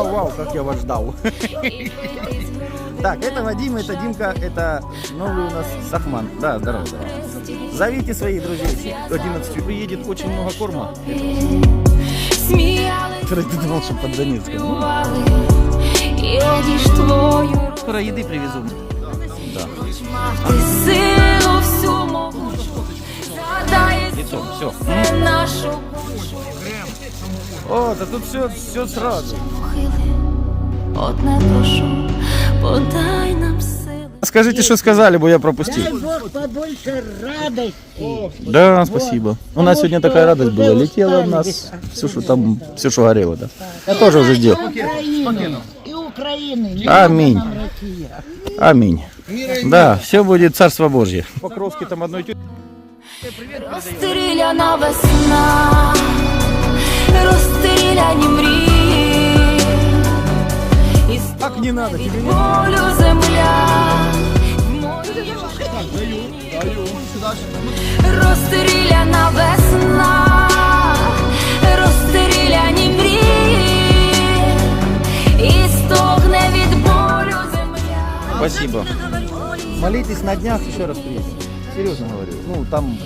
Вау, вау, как я вас ждал. Так, это Вадим, это Димка, это новый у нас Сахман. Да, здорово, здорово. Зовите своих друзей. всех. 11 приедет очень много корма. Сміяли, Вчера ты думал, что под Донецком. цілували, і одіж твою Скоро еды привезу. Да. Все. О, да тут все, все сразу. Одне прошу, подай нам сили. Скажите, что сказали, бы я пропустил. Дай Бог побольше радости. Да, спасибо. У нас сегодня такая радость была. Летела у нас все, что там, все, что горело, да. Я тоже уже сделал. И Украины. Аминь. Нам Россия. Аминь. Да, все будет Царство Божье. Покровский там одной тети. Розстріляна весна, розстріляні мрії, і Так не надо, від тебе не болю земля. Розстріляна весна, розстріляні мрії, і стогне від болю земля. Спасибо. Молитесь на днях, еще раз приедем. Серьезно говорю. Ну, там,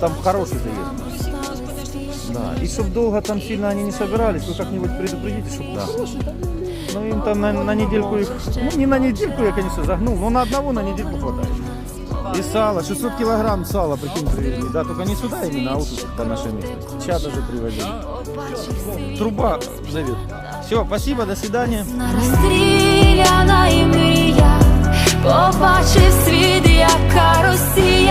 там хороший заезд. Да. И чтобы долго там сильно они не собирались, вы как-нибудь предупредите, чтобы да. Ну, им там на, на недельку их, ну, не на недельку я, конечно, загнул, но на одного на недельку хватает. И сало, 600 килограмм сала, прикинь, привезли. Да, только не сюда именно, а вот тут, по нашей местности. Чада же привозили. Труба зовет. Все, спасибо, до свидания. Побачив світ, яка Росія,